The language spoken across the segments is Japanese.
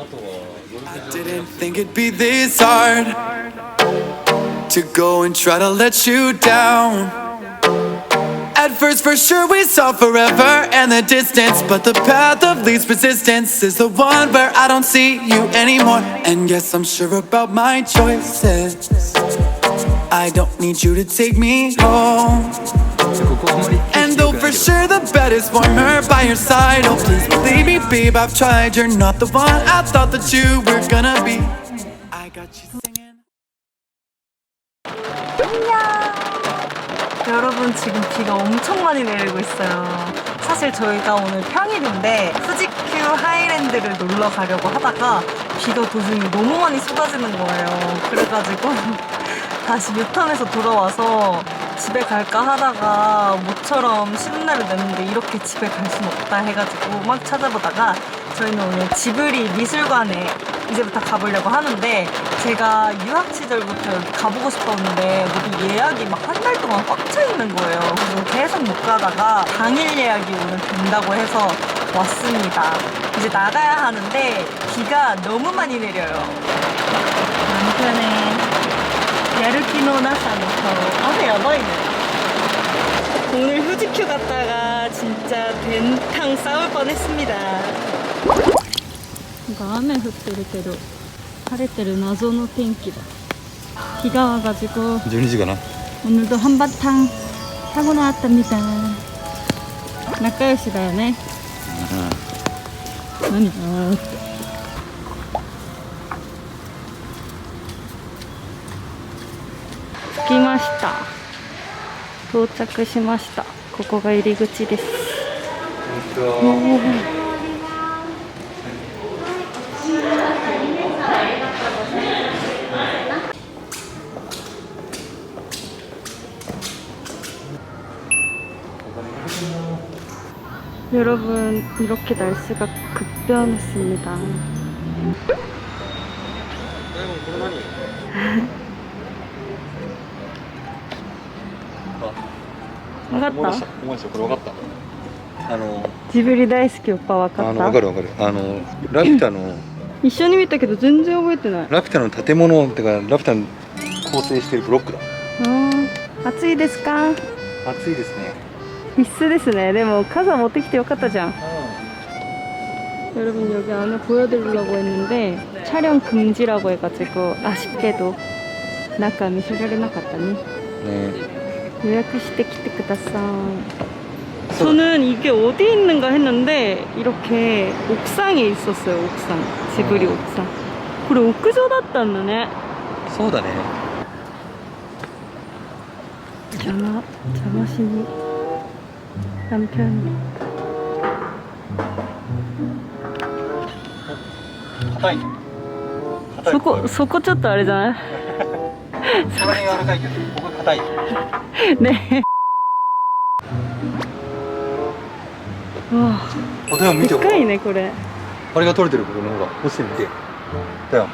I didn't think it'd be this hard to go and try to let you down. At first, for sure, we saw forever and the distance. But the path of least resistance is the one where I don't see you anymore. And yes, I'm sure about my choices. I don't need you to take me home. for sure the bed is warmer by your side. Oh, please believe me, babe, I've tried. You're not the one I thought that you were gonna be. I got you singing. 안녕. 여러분 지금 비가 엄청 많이 내리고 있어요. 사실 저희가 오늘 평일인데 후지큐 하이랜드를 놀러 가려고 하다가 비가 도중에 너무 많이 쏟아지는 거예요. 그래가지고 다시 유턴에서 돌아와서 집에 갈까 하다가 뭐 모처럼 쉬는 날을 냈는데 이렇게 집에 갈 순 없다 해가지고 막 찾아보다가 저희는 오늘 지브리 미술관에 이제부터 가보려고 하는데 제가 유학 시절부터 여기 가보고 싶었는데 모두 예약이 막 한 달 동안 꽉 차 있는 거예요. 그래서 계속 못 가다가 당일 예약이 오늘 된다고 해서 왔습니다. 이제 나가야 하는데 비가 너무 많이 내려요. 남편의 야르키노 나사노 아, 야바이네. 오늘 후지큐 갔다가 진짜 된탕 싸울 뻔했습니다. なんか雨降ってるけど晴れてる謎の天気だ비가 와가지고 12時かな 오늘도 한바탕 사고 나왔답니다仲良しだよね何あーって 到着しましたここが入り口です여러분 이렇게 날씨가 급변했습니다. 分かっ思い出したた思い出したこれ分かったあのジブリ大好きおっぱ分かあのった分かる分かるあのラピュタの一緒に見たけど全然覚えてないラピュタの建物ってかラピュタの構成してるブロックだあー暑いですか暑いですね必須ですねでも傘持ってきてよかったじゃん 여러분 여기 안에 보여드리려고 했는데 촬영 금지라고 해가지고 아쉽게도 나가 미술하려나갔다니 ね 예약してきてください 저는 이게 어디 있는가 했는데 이렇게 옥상에 있었어요 옥상 지브리 어. 옥상 그래 옥상 だったんだねそうだね邪魔邪魔しに남편이 硬い硬いそこそこちょっとあれじゃないそ こら辺柔らかいけどここ硬い ね。うわあ。だよ見てでっかいねこれ。あれが取れてるここのほら落ちてみて。だよ。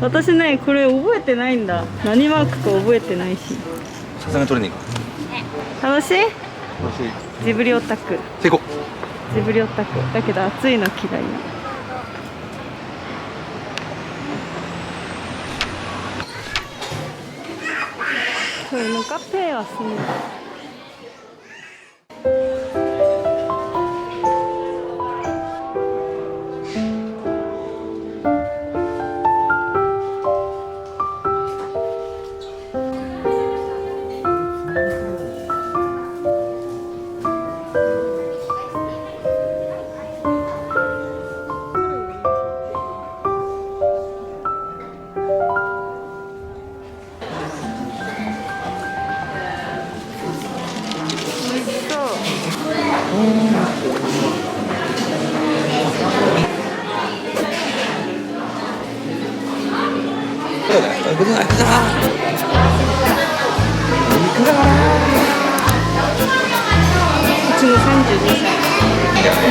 私ねこれ覚えてないんだ。何マークか覚えてないし。さすがに取れねえか楽しい？よしジブリオタク。成功。ジブリオタク。だけど暑いの嫌い 저희는 카페에 왔습니다.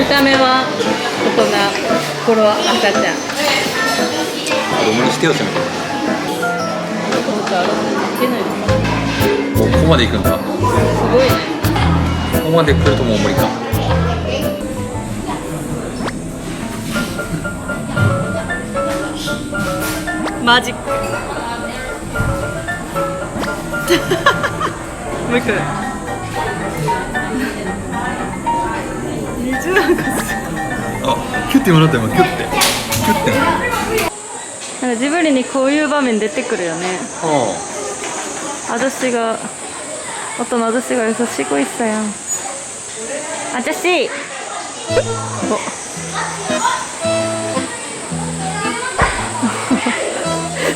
た目は大人心は赤ちゃん。子供にしてよもうここまで行くんだすごいねここまで来るともう無理か。マジック。一 なんかあキュッて今なった今キュッて。キュッて。なんかジブリにこういう場面出てくるよね。私が大人私が優しい子恋ったやん。私。お。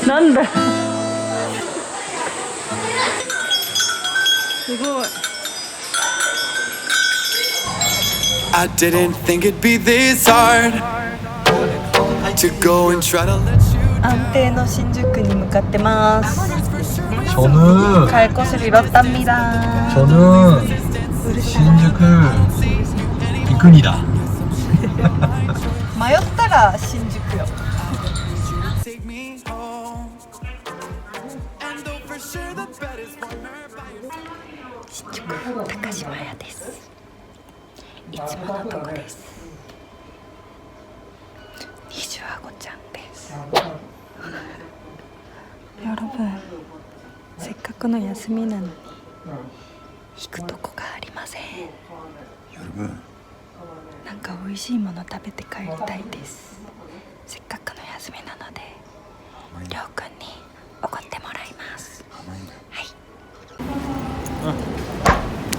なんだ。すごい。I didn't think it'd be this hard to go and try to let you 安定の新宿に向かってます。 저는 갈 곳을 잃었답니다. 저는 신宿이근이다. 迷ったら新宿 いつものとこです。ニジュアゴちゃんです。 여러분, せっかくの休みなのに行くとこがありません。 여러분 なんか美味しいもの食べて帰りたいです。せっかくの休みなので、りょうくんにおごってもらいます。はい。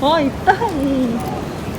와 있다.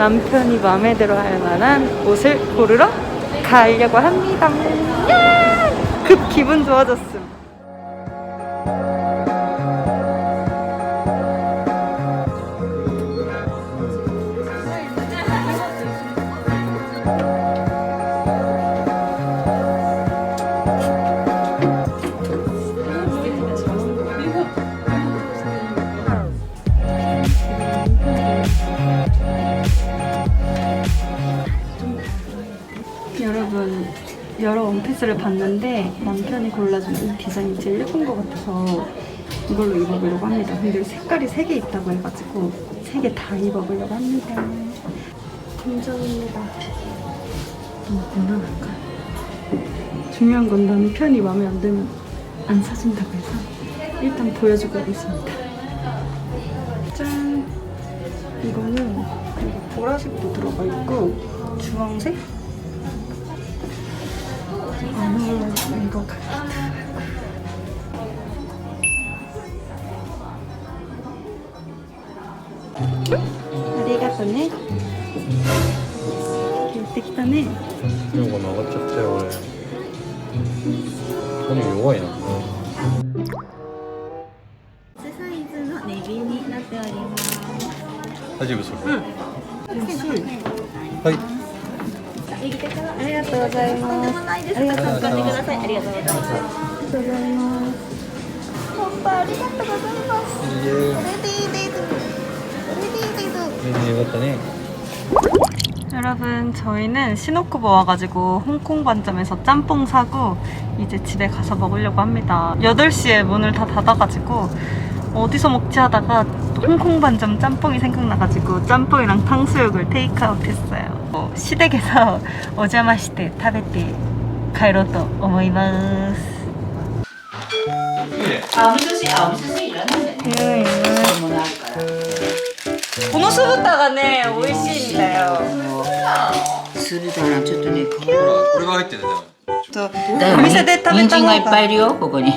남편이 마음에 들어 할 만한 옷을 고르러 가려고 합니다 야! 급 기분 좋아졌음 제일 예쁜 것 같아서 이걸로 입어보려고 합니다. 근데 색깔이 세개 있다고 해가지고 세개다 입어보려고 합니다. 감정입니다. 너무 곤란할까요? 중요한 건 남편이 마음에 안 들면 안 사준다고 해서 일단 보여주고 있습니다. 짠! 이거는 보라색도 들어가 있고 주황색? 안 어울리는 것 같아. たね寄ってきたねでもこ上がっちゃったよ俺何弱いなサイズのネビになっております大丈夫それ、うん、はい右手ありがとうございます。ありがとうございます。ありがとうございます。ありがとうございます。これでいいです。 읽었더니 여러분 저희는 시노쿠버 와가지고 홍콩 반점에서 짬뽕 사고 이제 집에 가서 먹으려고 합니다. 8시에 문을 다 닫아가지고 어디서 먹지 하다가 홍콩 반점 짬뽕이 생각나가지고 짬뽕이랑 탕수육을 테이크아웃 했어요. 어, 시댁에서 오자마시대 타베테 가이로토 어머이마스. 예. 아무조시 아무조시 일어나네. 酢豚がね美味しいんだよ。酢豚なんちょっとねこれが入ってるんだよだよお店で食べた方が。いっぱいいるよここに。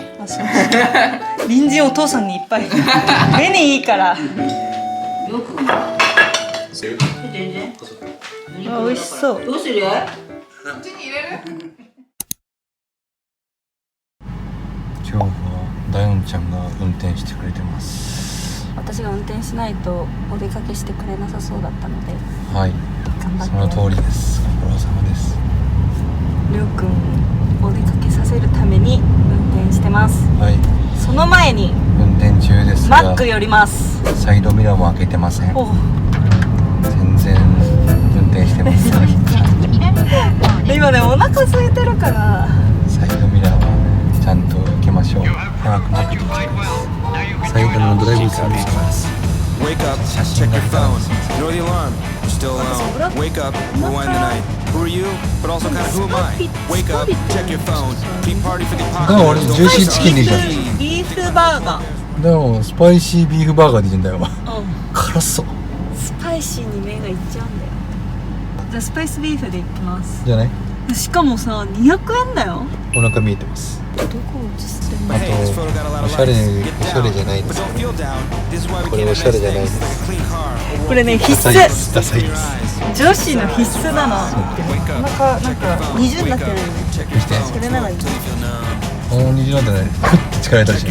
隣人お父さんにいっぱい。目にいいから。よく全然あ美味しそう。どうする？今日はダヨンちゃんが運転してくれてます私が運転しないとお出かけしてくれなさそうだったのではい。頑張そのって通りです。ご苦労様です。りょうくんをお出かけさせるために運転してます。はい。その前に運転中バック寄ります。サイドミラーも開けてません。お全然運転してます今ねお腹空いてるから。サイドミラーはちゃんと開けましょう。長くなくていいですサイドのドライブスルーします Wake up, check your phone. Ignore the alarm. You're still alone. Wake up, rewind the night. Who are you? But also kind of who am I? Wake up, check your phone. Be party for the が俺ジューシーチキンでいいじゃんビーフバーガーでもスパイシービーフバーガーでいいんだようん辛そうスパイシーに目がいっちゃうんだよじゃあスパイスビーフでいきますじゃないしかもさ200円だよ。お腹見えてます。どこ映してんの？a lot おしゃれ.おしゃれじゃないんです。これおしゃれじゃないで like す.これね必須。すダサいです.女子の必須な。の Wake お腹なんか二重になってるよね。phone. それならいい.もう20なんてないふって力入れたりし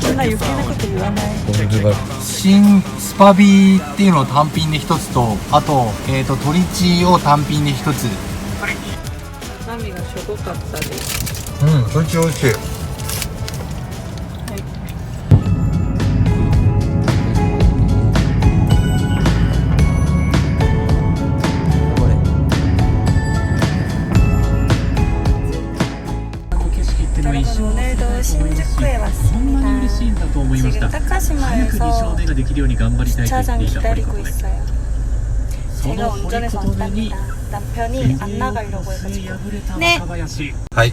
そんな余計なこと言わない。ゴルフバッグ新スパビーっていうのを単品で一つとあと,、えー、とトリチを単品で一つ波がしょぼかったですうんそっち美味しい。高島へよう、チャージャン来たりこす 제가 운전해서 왔답니다. 남편이 안 나가려고 해가지고. 네. はい、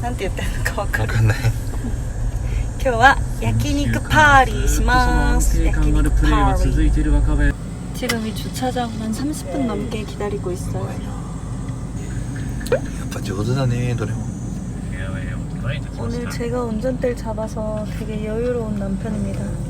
난때 이때는 거わかんない。 교와 야키니크 파리 시마스. 야키니크 파리. いている若林 지금 이 주차장만 30분 넘게 기다리고 있어요. やっぱ上手だね、どれも。 오늘 제가 운전대를 잡아서 되게 여유로운 남편입니다.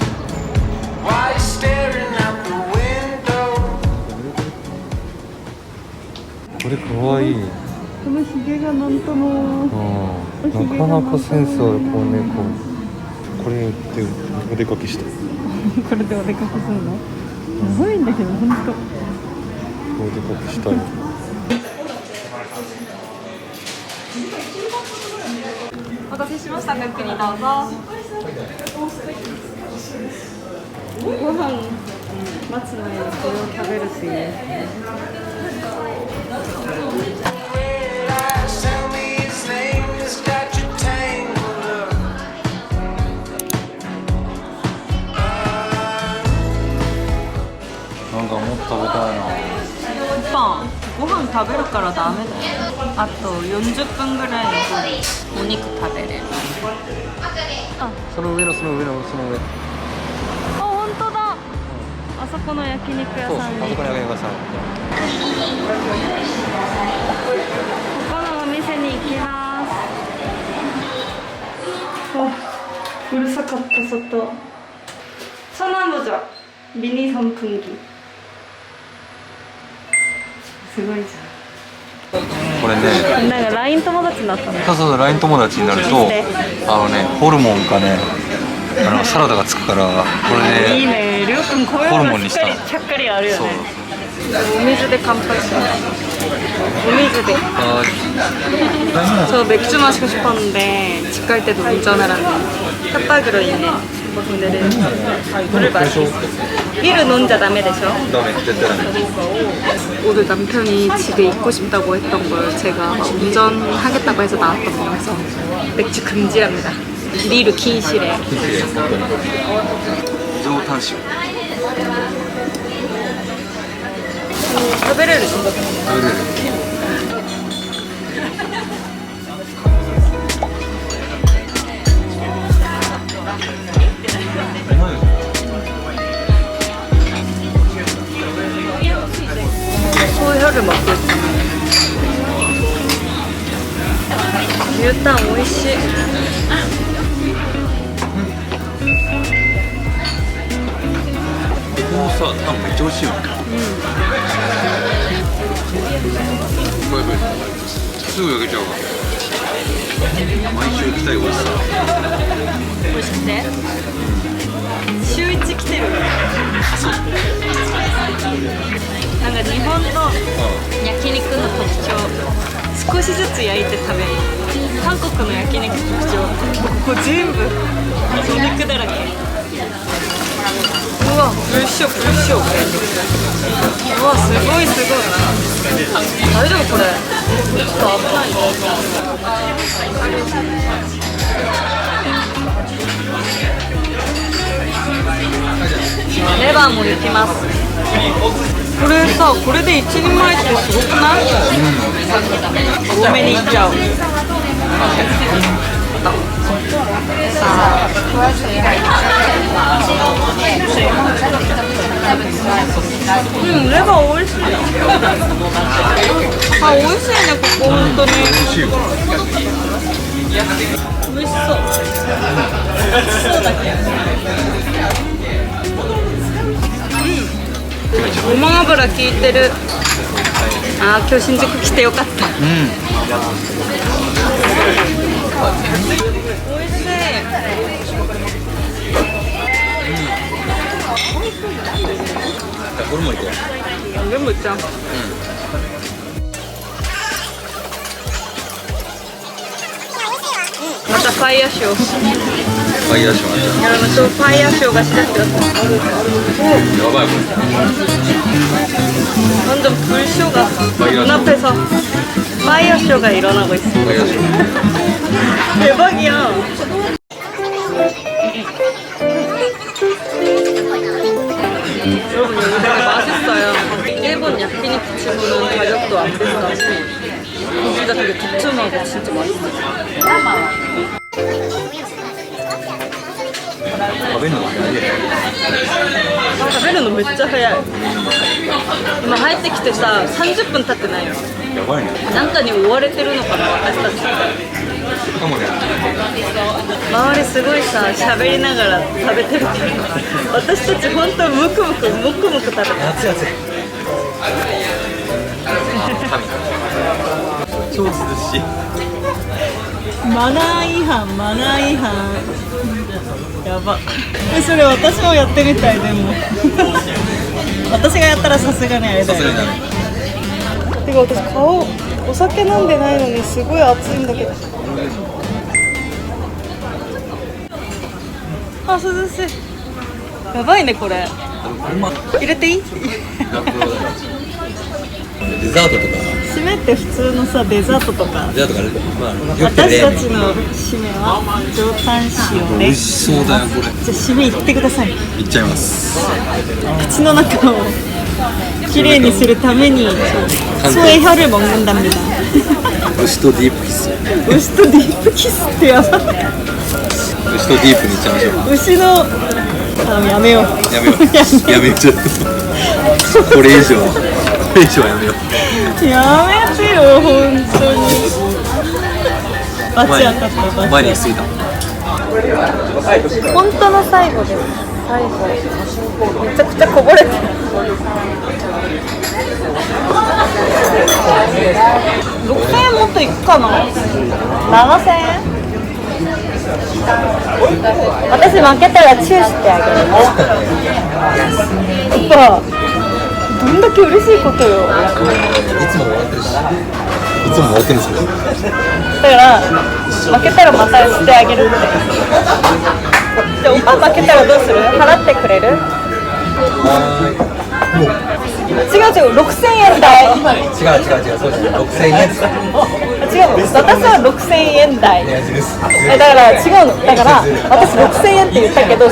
これかわいい。このヒゲがなんとも。うん。なかなかセンスあるこうねこうこれでお出かけした。これでお出かけするの？やばいんだけど本当。お出かけしたい。お待たせしましたごゆっくりどうぞ。ご飯待つ前にこれを食べるっていう食べたいなパンご飯食べるからダメだよあと40分ぐらいお肉食べれるあその上のその上のその上あ本当だ、う、あそこの焼肉屋さんにあそこの焼肉屋さん。他のお店に行きますあうるさかった外。そのままじゃビニー分んすごいじこれねゃんなんか LINE 友達になったねそうそうそう LINE 友達になるとあのねホルモンかねあのサラダがつくからこれいいでねりょうくんこういうホルのモンにしたがしっかりちゃっかりあるよそうねお水で乾杯しますお水であ 저 맥주 마시고 싶었는데 집 갈 때도 운전하라는 협박으로 인해 오늘은 물을 마시 고 일은 혼자 남의 되셔 ーダメ絶対ダメ 오늘 남편이 집에 있고 싶다고 했던 걸 제가 막 운전하겠다고 해서 나왔던 거라서 맥주 금지합니다 리루 킨실에 綺麗本当に上タン塩 食べれ ルマ食牛タン美味しい、うん、さタンめっちゃ美味しいようん。うすぐ焼けちゃうわ毎週行きたい美味しさつ焼い。て食べる韓国の焼肉特徴ここ全部お肉だらけ。うわプルショプルショうわすごいすごい大丈夫これちょっと危ないレバーもいきます。これさこれで一人前ってすごくない？うん多めにいっちゃう。うんレバー美味しいあ美味しいねここ本当に。美味しい美味しそう。美味しそうだけごま油効いてる。あー今日新宿来てよかった。うん。美味しい。これもいこう。全部いっちゃう。また 파이어쇼. 파이어쇼 맞아. 여러분 또 파이어쇼가 시작되었습니다. 이거 말고. 완전 불쇼가 파이어쇼. 눈앞에서 파이어쇼가 일어나고 있습니다. 파이어쇼. 대박이야. 여러분 여기 되게 맛있어요. 일본 야끼니쿠치고는 가격도 안 비싸고 고기가 되게 두툼하고 진짜 맛있어요. 食べるのが早い食べるのめっちゃ早い。今入ってきてさ30分経ってないよ。やばいねなんかに追われてるのかな私たち。かもね周りすごいさ喋りながら食べてるけど 私たち本当ムクムクムクムク食べてる熱い熱い 超涼しいマナー違反マナー違反やば。えそれ私もやってみたいでも。私がやったらさすがにあれだよさすがにダメてか私顔お酒飲んでないのにすごい熱いんだけど。あ涼しい。やばいねこれ。入れていい？デザートとかれって普通のさデザートとか。デザートか、まあ、私たちの締めは上タン塩ね。美味しそうだよこれ。じゃあ締めいってください。いっちゃいます。口の中を綺麗にするためにそうえはるもん飲んだんだ。ウ牛とディープキス。牛とディープキスってやばい。ウとディープにいっちゃいましょう。牛のあのやめよう。やめよう。やめよう。ちょっとこれ以上やめよう。やめてよ本当に。バチ当たったバチ前に過ぎた。本当の最後です。最後。めちゃくちゃこぼれてる。6000円もっといくかな？7000円？私負けたらチューしてあげるやっぱどんだけ嬉しいことよ。いつも終わってるしいつも終わってるんですよだから負けたらまたしてあげるって。じゃあおかん負けたらどうする？払ってくれる？違う違う6000円台。違う違う違うそうですね6000円です。違うの。私は6000円台。だから違うの。だから私6000円って言ったけど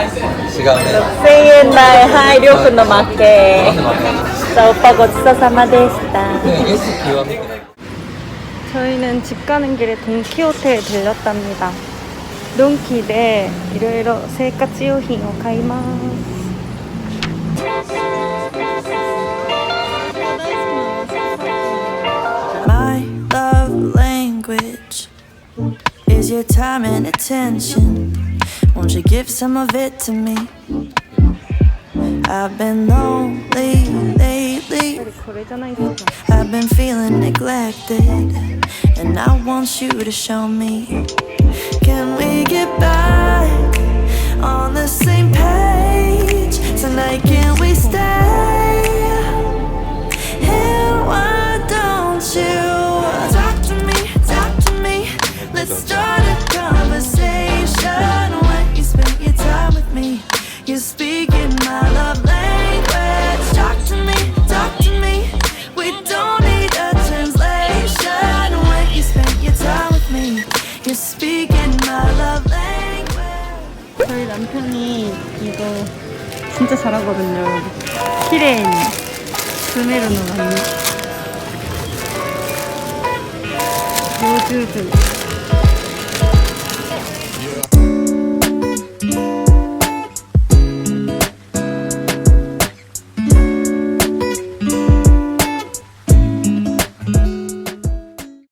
1000ああ違うね円台はいりょうくんの負けさあオパごちそうさまでしたねゲス極めて 저희는 집 가는 길에 돈키호테에 들렸답니다. 돈키でいろいろ生活用品を買います。 My love language is your time and attention. Won't you give some of it to me? I've been lonely lately. I've been feeling neglected, and I want you to show me. Can we get back on the same page tonight? Can we stay? 잘하거든요. 키레인. 스메르노 라인 요즈드